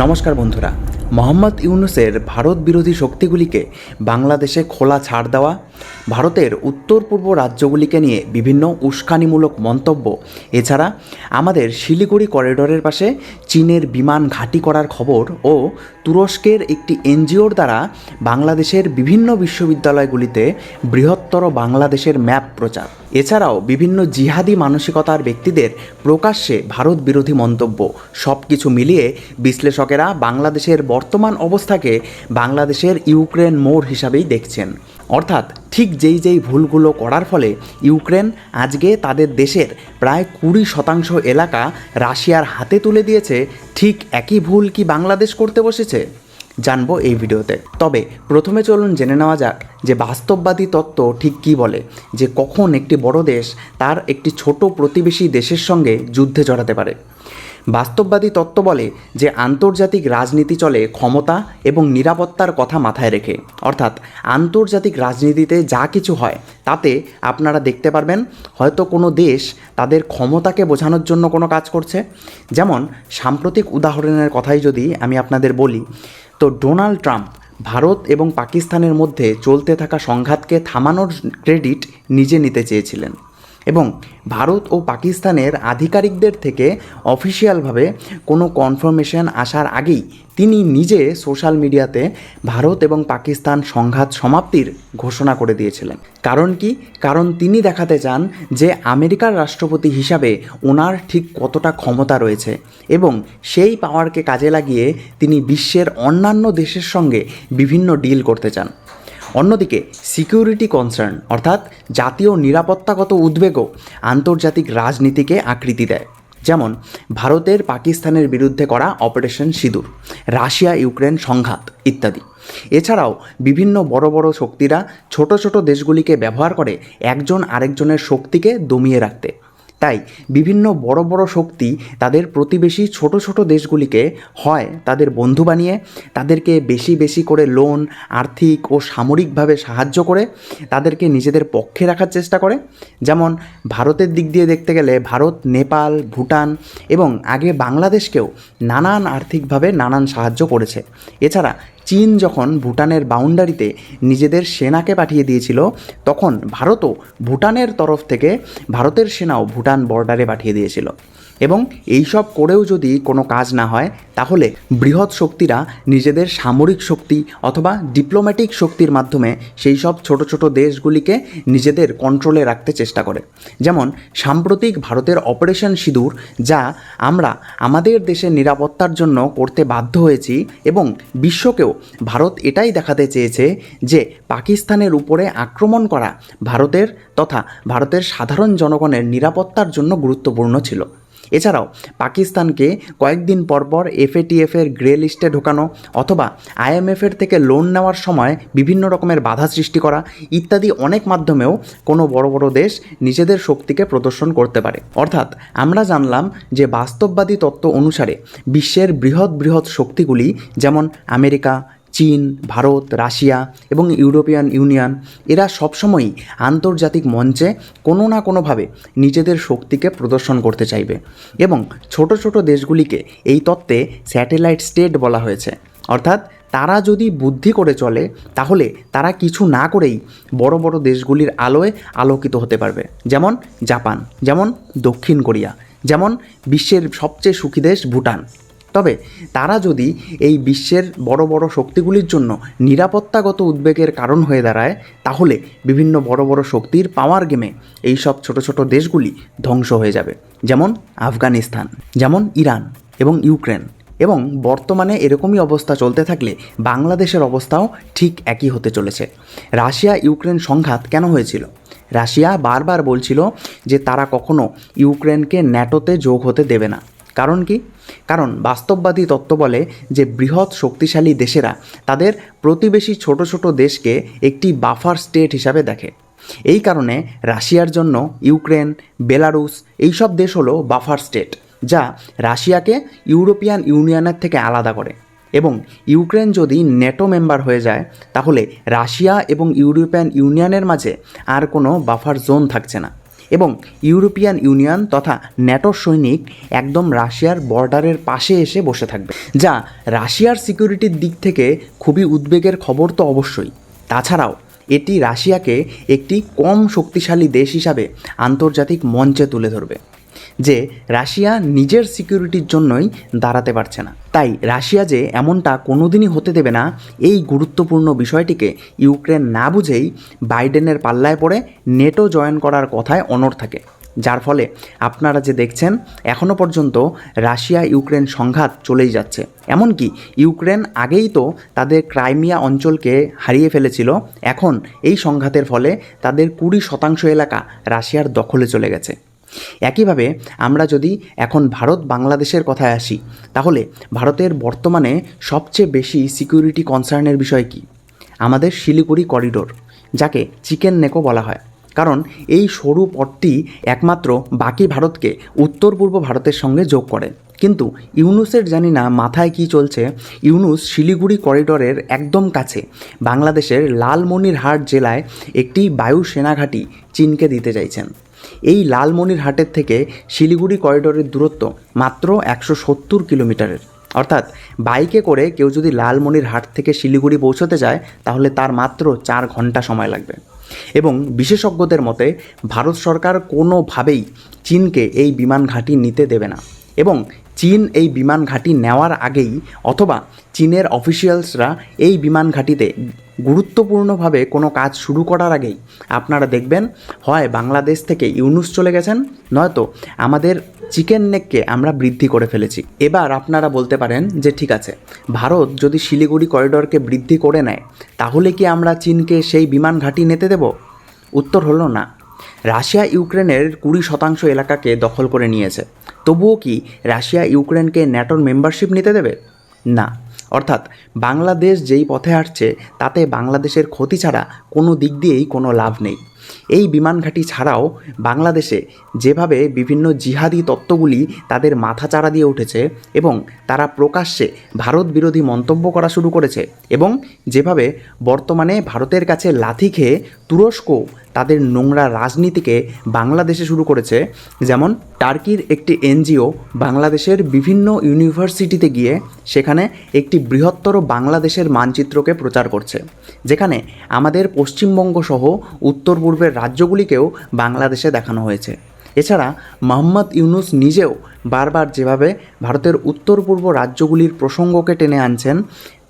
নমস্কার বন্ধুরা, মোহাম্মদ ইউনুসের ভারত বিরোধী শক্তিগুলিকে বাংলাদেশে খোলা ছাড় দেওয়া, ভারতের উত্তর পূর্ব রাজ্যগুলিকে নিয়ে বিভিন্ন উস্কানিমূলক মন্তব্য, এছাড়া আমাদের শিলিগুড়ি করিডোরের পাশে চীনের বিমান ঘাঁটি করার খবর ও তুরস্কের একটি এনজিওর দ্বারা বাংলাদেশের বিভিন্ন বিশ্ববিদ্যালয়গুলিতে বৃহত্তর বাংলাদেশের ম্যাপ প্রচার। এছাড়াও বিভিন্ন জিহাদি মানসিকতার ব্যক্তিদের প্রকাশ্যে ভারত বিরোধী মন্তব্য। সব কিছু মিলিয়ে বিশ্লেষকেরা বাংলাদেশের বর্তমান অবস্থাকে বাংলাদেশের ইউক্রেন মোড় হিসাবেই দেখছেন। অর্থাৎ ঠিক যেই যেই ভুলগুলো করার ফলে ইউক্রেন আজকে তাদের দেশের প্রায় কুড়ি শতাংশ এলাকা রাশিয়ার হাতে তুলে দিয়েছে, ঠিক একই ভুল কি বাংলাদেশ করতে বসেছে? জানব এই ভিডিওতে। তবে প্রথমে চলুন জেনে নেওয়া যাক যে বাস্তববাদী তত্ত্ব ঠিক কী বলে, যে কখন একটি বড় দেশ তার একটি ছোট প্রতিবেশী দেশের সঙ্গে যুদ্ধে জড়াতে পারে। বাস্তববাদী তত্ত্ব বলে যে আন্তর্জাতিক রাজনীতি চলে ক্ষমতা এবং নিরাপত্তার কথা মাথায় রেখে। অর্থাৎ আন্তর্জাতিক রাজনীতিতে যা কিছু হয়, তাতে আপনারা দেখতে পারবেন হয়তো কোনো দেশ তাদের ক্ষমতাকে বোঝানোর জন্য কোনো কাজ করছে। যেমন সাম্প্রতিক উদাহরণের কথাই যদি আমি আপনাদের বলি, তো ডোনাল্ড ট্রাম্প ভারত এবং পাকিস্তানের মধ্যে চলতে থাকা সংঘাতকে থামানোর ক্রেডিট নিজে নিতে চেয়েছিলেন। এবং ভারত ও পাকিস্তানের আধিকারিকদের থেকে অফিসিয়ালভাবে কোনো কনফার্মেশন আসার আগেই তিনি নিজে সোশ্যাল মিডিয়াতে ভারত এবং পাকিস্তান সংঘাত সমাপ্তির ঘোষণা করে দিয়েছিলেন। কারণ কি? কারণ তিনি দেখাতে চান যে আমেরিকার রাষ্ট্রপতি হিসাবে ওনার ঠিক কতটা ক্ষমতা রয়েছে এবং সেই পাওয়ারকে কাজে লাগিয়ে তিনি বিশ্বের অন্যান্য দেশের সঙ্গে বিভিন্ন ডিল করতে চান। অন্যদিকে সিকিউরিটি কনসার্ন অর্থাৎ জাতীয় নিরাপত্তাগত উদ্বেগও আন্তর্জাতিক রাজনীতিকে আকৃতি দেয়। যেমন, ভারতের পাকিস্তানের বিরুদ্ধে করা অপারেশন সিঁদুর রাশিয়া ইউক্রেন সংঘাত ইত্যাদি। এছাড়াও, বিভিন্ন বড় বড় শক্তিরা ছোট ছোট দেশগুলিকে ব্যবহার করে একজন আরেকজনের শক্তিকে দমিয়ে রাখতে। তাই বিভিন্ন বড় বড় শক্তি তাদের প্রতিবেশী ছোট ছোট দেশগুলিকে হয় তাদের বন্ধু বানিয়ে, তাদেরকে বেশি বেশি করে লোন আর্থিক ও সামরিকভাবে সাহায্য করে, তাদেরকে নিজেদের পক্ষে রাখার চেষ্টা করে। যেমন ভারতের দিক দিয়ে দেখতে গেলে ভারত, নেপাল, ভুটান এবং আগে বাংলাদেশকেও নানান আর্থিকভাবে নানান সাহায্য করেছে। এছাড়া চীন যখন ভুটানের বাউন্ডারিতে নিজেদের সেনাকে পাঠিয়ে দিয়েছিল, তখন ভারতও ভুটানের তরফ থেকে ভারতের সেনাও ভুটান বর্ডারে পাঠিয়ে দিয়েছিল। এবং এইসব করেও যদি কোনো কাজ না হয়, তাহলে বৃহৎ শক্তিরা নিজেদের সামরিক শক্তি অথবা ডিপ্লোম্যাটিক শক্তির মাধ্যমে সেই সব ছোট ছোট দেশগুলিকে নিজেদের কন্ট্রোলে রাখতে চেষ্টা করে। যেমন সাম্প্রতিক ভারতের অপারেশন সিঁদুর, যা আমরা আমাদের দেশের নিরাপত্তার জন্য করতে বাধ্য হয়েছি এবং বিশ্বকেও ভারত এটাই দেখাতে চেয়েছে যে পাকিস্তানের উপরে আক্রমণ করা ভারতের তথা ভারতের সাধারণ জনগণের নিরাপত্তার জন্য গুরুত্বপূর্ণ ছিল। এছাড়াও পাকিস্তানকে কয়েকদিন পরপর এফএটিএফের গ্রে লিস্টে ঢোকানো অথবা আইএমএফের থেকে লোন নেওয়ার সময় বিভিন্ন রকমের বাধা সৃষ্টি করা ইত্যাদি অনেক মাধ্যমেও কোনো বড় বড় দেশ নিজেদের শক্তিকে প্রদর্শন করতে পারে। অর্থাৎ আমরা জানলাম যে বাস্তববাদী তত্ত্ব অনুসারে বিশ্বের বৃহৎ বৃহৎ শক্তিগুলি যেমন আমেরিকা চীন, ভারত, রাশিয়া এবং ইউরোপিয়ান ইউনিয়ন, এরা সবসময়ই আন্তর্জাতিক মঞ্চে কোনো না কোনোভাবে নিজেদের শক্তিকে প্রদর্শন করতে চাইবে এবং ছোট ছোট দেশগুলিকে এই তত্ত্বে স্যাটেলাইট স্টেট বলা হয়েছে। অর্থাৎ তারা যদি বুদ্ধি করে চলে, তাহলে তারা কিছু না করেই বড় বড় দেশগুলির আলোয় আলোকিত হতে পারবে। যেমন জাপান, যেমন দক্ষিণ কোরিয়া, যেমন বিশ্বের সবচেয়ে সুখী দেশ ভুটান। তবে তারা যদি এই বিশ্বের বড় বড় শক্তিগুলির জন্য নিরাপত্তাগত উদ্বেগের কারণ হয়ে দাঁড়ায়, তাহলে বিভিন্ন বড় বড় শক্তির পাওয়ার গেমে এই সব ছোট ছোট দেশগুলি ধ্বংস হয়ে যাবে। যেমন আফগানিস্তান, যেমন ইরান এবং ইউক্রেন। এবং বর্তমানে এরকমই অবস্থা চলতে থাকলে বাংলাদেশের অবস্থাও ঠিক একই হতে চলেছে। রাশিয়া ইউক্রেন সংঘাত কেন হয়েছিল? রাশিয়া বারবার বলছিল যে তারা কখনো ইউক্রেনকে ন্যাটোতে যোগ হতে দেবে না। কারণ কি? কারণ বাস্তববাদী তত্ত্ব বলে যে বৃহৎ শক্তিশালী দেশেরা তাদের প্রতিবেশী ছোট ছোট দেশকে একটি বাফার স্টেট হিসাবে দেখে। এই কারণে রাশিয়ার জন্য ইউক্রেন বেলারুস এইসব দেশ হলো বাফার স্টেট, যা রাশিয়াকে ইউরোপিয়ান ইউনিয়নের থেকে আলাদা করে। এবং ইউক্রেন যদি নেটো মেম্বার হয়ে যায়, তাহলে রাশিয়া এবং ইউরোপিয়ান ইউনিয়নের মাঝে আর কোনো বাফার জোন থাকছে না। এবং ইউরোপিয়ান ইউনিয়ন তথা ন্যাটোর সৈনিক একদম রাশিয়ার বর্ডারের পাশে এসে বসে থাকবে, যা রাশিয়ার সিকিউরিটির দিক থেকে খুবই উদ্বেগের খবর তো অবশ্যই। তাছাড়াও, এটি রাশিয়াকে একটি কম শক্তিশালী দেশ হিসাবে আন্তর্জাতিক মঞ্চে তুলে ধরবে। যে রাশিয়া নিজের সিকিউরিটির জন্যই দাঁড়াতে পারছে না। তাই রাশিয়া যে এমনটা কোনোদিনই হতে দেবে না, এই গুরুত্বপূর্ণ বিষয়টিকে ইউক্রেন না বুঝেই বাইডেনের পাল্লায় পড়ে নেটো জয়েন করার কথায় অনড় থাকে। যার ফলে আপনারা যে দেখছেন এখনও পর্যন্ত রাশিয়া ইউক্রেন সংঘাত চলেই যাচ্ছে। এমনকি ইউক্রেন আগেই তো তাদের ক্রাইমিয়া অঞ্চলকে হারিয়ে ফেলেছিল, এখন এই সংঘাতের ফলে তাদের কুড়ি শতাংশ এলাকা রাশিয়ার দখলে চলে গেছে। একইভাবে আমরা যদি এখন ভারত বাংলাদেশের কথায় আসি, তাহলে ভারতের বর্তমানে সবচেয়ে বেশি সিকিউরিটি কনসার্নের বিষয় কি? আমাদের শিলিগুড়ি করিডোর যাকে চিকেন নেকো বলা হয়। কারণ এই সরু পথটি একমাত্র বাকি ভারতকে উত্তর পূর্ব ভারতের সঙ্গে যোগ করে। কিন্তু ইউনুসের জানি না মাথায় কি চলছে, ইউনুস শিলিগুড়ি করিডোরের একদম কাছে, বাংলাদেশের লালমনিরহাট জেলায় একটি বায়ু সেনাঘাঁটি চীনকে দিতে চাইছেন। এই লালমনিরহাটের থেকে শিলিগুড়ি করিডোরের দূরত্ব মাত্র একশো সত্তর কিলোমিটারের। অর্থাৎ বাইকে করে কেউ যদি লালমনিরহাট থেকে শিলিগুড়ি পৌঁছতে যায়, তাহলে তার মাত্র চার ঘণ্টা সময় লাগবে। এবং বিশেষজ্ঞদের মতে, ভারত সরকার কোনোভাবেই চীনকে এই বিমান ঘাঁটি নিতে দেবে না। এবং চীন এই বিমান ঘাঁটি নেওয়ার আগেই অথবা চীনের অফিসিয়ালসরা এই বিমান ঘাঁটিতে গুরুত্বপূর্ণভাবে কোনো কাজ শুরু করার আগেই, আপনারা দেখবেন, হয় বাংলাদেশ থেকে ইউনুস চলে গেছেন, নয়তো আমাদের চিকেন নেককে আমরা বৃদ্ধি করে ফেলেছি। এবার আপনারা বলতে পারেন যে ঠিক আছে, ভারত যদি শিলিগুড়ি করিডোরকে বৃদ্ধি করে নেয়, তাহলে কি আমরা চীনকে সেই বিমান ঘাঁটি নিতে দেব? উত্তর হলো না। রাশিয়া ইউক্রেনের কুড়ি শতাংশ এলাকাকে দখল করে নিয়েছে। তবুও কি রাশিয়া ইউক্রেনকে ন্যাটোর মেম্বারশিপ নিতে দেবে? না। অর্থাৎ বাংলাদেশ যেই পথে হাঁটছে, তাতে বাংলাদেশের ক্ষতি ছাড়া কোনো দিক দিয়েই কোনো লাভ নেই। এই বিমান ঘাঁটি ছাড়াও বাংলাদেশে যেভাবে বিভিন্ন জিহাদি তত্ত্বগুলি তাদের মাথা মাথাচাড়া দিয়ে উঠেছে এবং তারা প্রকাশ্যে ভারত বিরোধী মন্তব্য করা শুরু করেছে এবং যেভাবে বর্তমানে ভারতের কাছে লাথি খেয়ে তুরস্ক তাদের নোংরা রাজনীতিকে বাংলাদেশে শুরু করেছে, যেমন টার্কির একটি এনজিও বাংলাদেশের বিভিন্ন ইউনিভার্সিটিতে গিয়ে সেখানে একটি বৃহত্তর বাংলাদেশের মানচিত্রকে প্রচার করছে, যেখানে আমাদের পশ্চিমবঙ্গ সহ উত্তর পূর্বের রাজ্যগুলিকেও বাংলাদেশে দেখানো হয়েছে। এছাড়া মোহাম্মদ ইউনুস নিজেও বারবার যেভাবে ভারতের উত্তর পূর্ব রাজ্যগুলির প্রসঙ্গকে টেনে আনছেন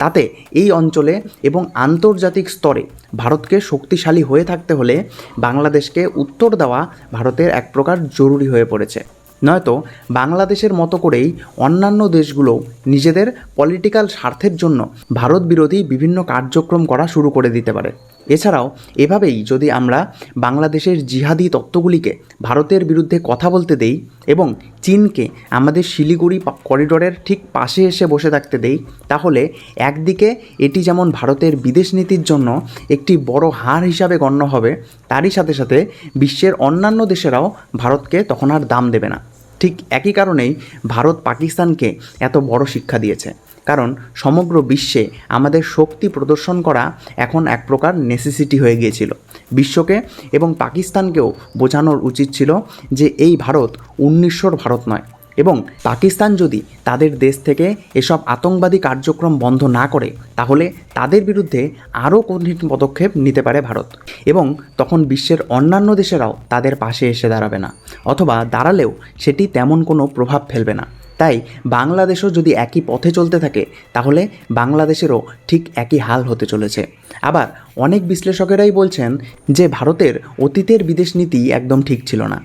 তাতে এই অঞ্চলে এবং আন্তর্জাতিক স্তরে ভারতকে শক্তিশালী হয়ে থাকতে হলে বাংলাদেশকে উত্তর দেওয়া ভারতের এক প্রকার জরুরি হয়ে পড়েছে। নয়তো বাংলাদেশের মতো করেই অন্যান্য দেশগুলো নিজেদের পলিটিক্যাল স্বার্থের জন্য ভারত বিরোধী বিভিন্ন কার্যক্রম করা শুরু করে দিতে পারে। এছাড়াও, এভাবেই যদি আমরা বাংলাদেশের জিহাদি তত্ত্বগুলিকে ভারতের বিরুদ্ধে কথা বলতে দেই এবং চীনকে আমাদের শিলিগুড়ি করিডোরের ঠিক পাশে এসে বসে থাকতে দেই, তাহলে একদিকে এটি যেমন ভারতের বিদেশ নীতির জন্য একটি বড় হার হিসাবে গণ্য হবে, তারই সাথে সাথে বিশ্বের অন্যান্য দেশেরাও ভারতকে তখন আর দাম দেবে না। ঠিক একই কারণেই ভারত পাকিস্তানকে এত বড় শিক্ষা দিয়েছে। কারণ সমগ্র বিশ্বে আমাদের শক্তি প্রদর্শন করা এখন এক প্রকার নেসেসিটি হয়ে গিয়েছিল। বিশ্বকে এবং পাকিস্তানকেও বোঝানোর উচিত ছিল যে এই ভারত উনিশশোর ভারত নয় এবং পাকিস্তান যদি তাদের দেশ থেকে এসব আতঙ্কবাদী কার্যক্রম বন্ধ না করে, তাহলে তাদের বিরুদ্ধে আরও কঠিন পদক্ষেপ নিতে পারে ভারত এবং তখন বিশ্বের অন্যান্য দেশেরাও তাদের পাশে এসে দাঁড়াবে না অথবা দাঁড়ালেও সেটি তেমন কোনো প্রভাব ফেলবে না। তাই বাংলাদেশও যদি একই পথে চলতে থাকে, তাহলে বাংলাদেশেরও ঠিক একই হাল হতে চলেছে। আবার অনেক বিশ্লেষকেরাই বলছেন যে ভারতের অতীতের বিদেশ নীতি একদম ঠিক ছিল না।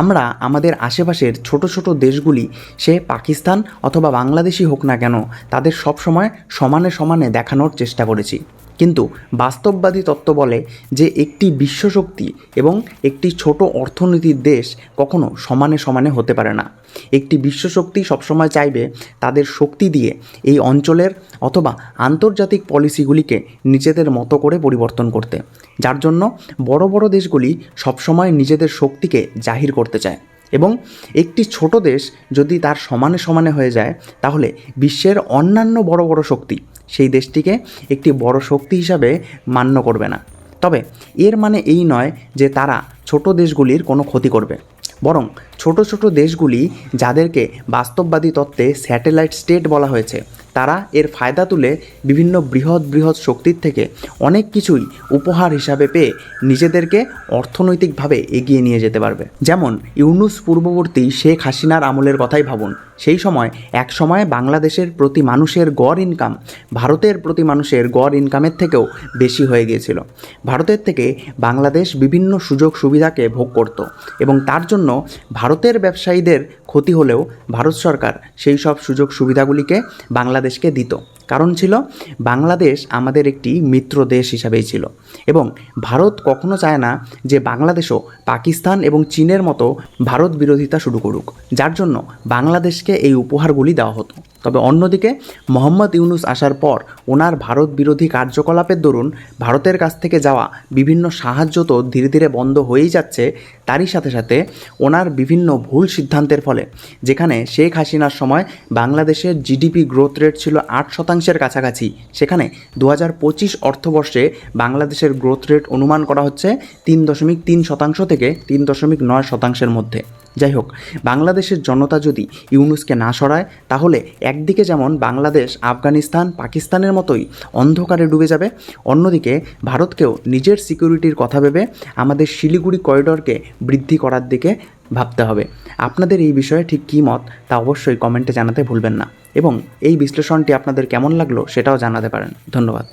আমরা আমাদের আশেপাশের ছোট ছোট দেশগুলি, সে পাকিস্তান অথবা বাংলাদেশই হোক না কেন, তাদের সবসময় সমানে সমানে দেখানোর চেষ্টা করেছি। কিন্তু বাস্তববাদী তত্ত্ব বলে যে একটি বিশ্বশক্তি এবং একটি ছোট অর্থনীতির দেশ কখনো সমানে সমানে হতে পারে না। একটি বিশ্বশক্তি সবসময় চাইবে তাদের শক্তি দিয়ে এই অঞ্চলের অথবা আন্তর্জাতিক পলিসিগুলিকে নিজেদের মতো করে পরিবর্তন করতে, যার জন্য বড় বড় দেশগুলি সবসময় নিজেদের শক্তিকে জাহির করতে চায়। এবং একটি ছোট দেশ যদি তার সমানে সমানে হয়ে যায়, তাহলে বিশ্বের অন্যান্য বড় বড় শক্তি সেই দেশটিকে একটি বড় শক্তি হিসাবে মান্য করবে না। তবে এর মানে এই নয় যে তারা ছোট দেশগুলির কোনো ক্ষতি করবে। বরং ছোট ছোট দেশগুলি যাদেরকে বাস্তববাদী তত্ত্বে স্যাটেলাইট স্টেট বলা হয়েছে, তারা এর ফায়দা তুলে বিভিন্ন বৃহৎ বৃহৎ শক্তির থেকে অনেক কিছুই উপহার হিসাবে পেয়ে নিজেদেরকে অর্থনৈতিকভাবে এগিয়ে নিয়ে যেতে পারবে। যেমন ইউনুস পূর্ববর্তী শেখ হাসিনার আমলের কথাই ভাবুন। সেই সময় এক সময় বাংলাদেশের প্রতি মানুষের গড় ইনকাম ভারতের প্রতি মানুষের গড় ইনকামের থেকেও বেশি হয়ে গিয়েছিল। ভারতের থেকে বাংলাদেশ বিভিন্ন সুযোগ সুবিধাকে ভোগ করত এবং তার জন্য ভারতের ব্যবসায়ীদের ক্ষতি হলেও ভারত সরকার সেই সব সুযোগ সুবিধাগুলিকে বাংলাদেশকে দিত। কারণ ছিল বাংলাদেশ আমাদের একটি মিত্র দেশ হিসাবেই ছিল। এবং ভারত কখনো চায় না যে বাংলাদেশও পাকিস্তান এবং চীনের মতো ভারত বিরোধিতা শুরু করুক। যার জন্য বাংলাদেশকে এই উপহারগুলি দেওয়া হতো। তবে অন্যদিকে মোহাম্মদ ইউনুস আসার পর ওনার ভারত বিরোধী কার্যকলাপের দরুন ভারতের কাছ থেকে যাওয়া বিভিন্ন সাহায্য তো ধীরে ধীরে বন্ধ হয়েই যাচ্ছে, তারই সাথে সাথে ওনার বিভিন্ন ভুল সিদ্ধান্তের ফলে, যেখানে শেখ হাসিনার সময় বাংলাদেশের জিডিপি গ্রোথ রেট ছিল আট শতাংশের কাছাকাছি, সেখানে দু হাজার পঁচিশ অর্থবর্ষে বাংলাদেশের গ্রোথ রেট অনুমান করা হচ্ছে তিন দশমিক তিন শতাংশ থেকে তিন দশমিক নয় শতাংশের মধ্যে। যাই হোক, বাংলাদেশের জনতা যদি ইউনুসকে না সরায়, তাহলে একদিকে যেমন বাংলাদেশ, আফগানিস্তান, পাকিস্তানের মতোই অন্ধকারে ডুবে যাবে, অন্যদিকে ভারতকেও নিজের সিকিউরিটির কথা ভেবে আমাদের শিলিগুড়ি করিডরকে বৃদ্ধি করার দিকে ভাবতে হবে। আপনাদের এই বিষয়ে ঠিক কী মত, তা অবশ্যই কমেন্টে জানাতে ভুলবেন না। এবং এই বিশ্লেষণটি আপনাদের কেমন লাগল, সেটাও জানাতে পারেন। ধন্যবাদ।